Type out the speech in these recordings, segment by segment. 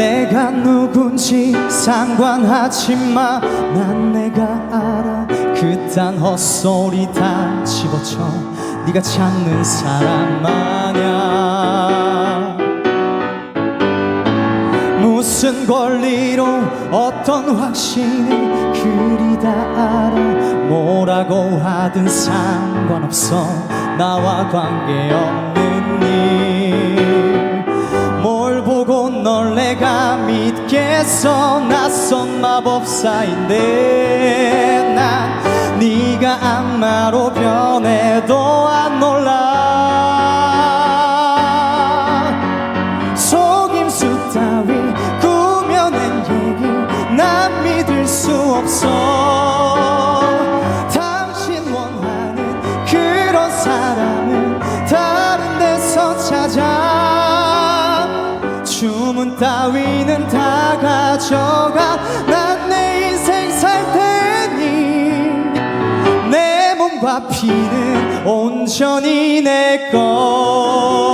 내가 누군지 상관하지 마. 난 내가 알아. 그딴 헛소리 다 집어쳐. 네가 찾는 사람 마냥. 무슨 권리로 어떤 확신을 그리 다 알아 뭐라고 하든 상관없어 나와 관계없는 일 믿겠어 낯선 마법사인데 난 네가 악마로 변해도 안 놀라. 속임수 따위 꾸며낸 얘기 난 믿을 수 없어. 당신 원하는 그런 사람 주문 따위는 다 가져가 난 내 인생 살 테니 내 몸과 피는 온전히 내거.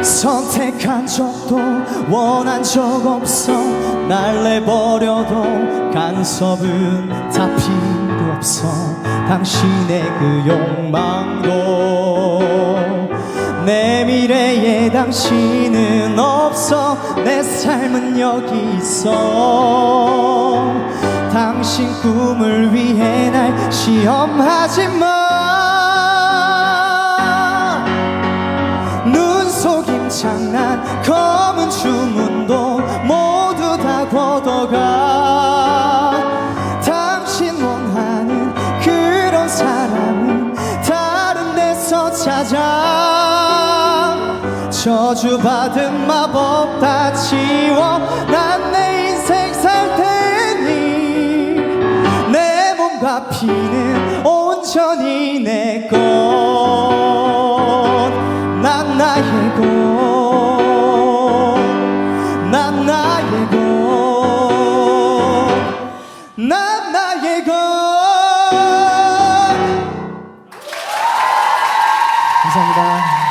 선택한 적도 원한 적 없어 날 내버려도 간섭은 다 필요 없어 당신의 그 욕망도 내 미래에 당신은 없어. 내 삶은 여기 있어. 당신 꿈을 위해 날 시험하지 마. 눈속임 장난 검은 주문도 모두 다 걷어가 저주받은 마법 다 지워 난 내 인생 살 테니. 내 몸과 피는 온전히 내것난 나의 것난 나의 것난 나의 것. 감사합니다.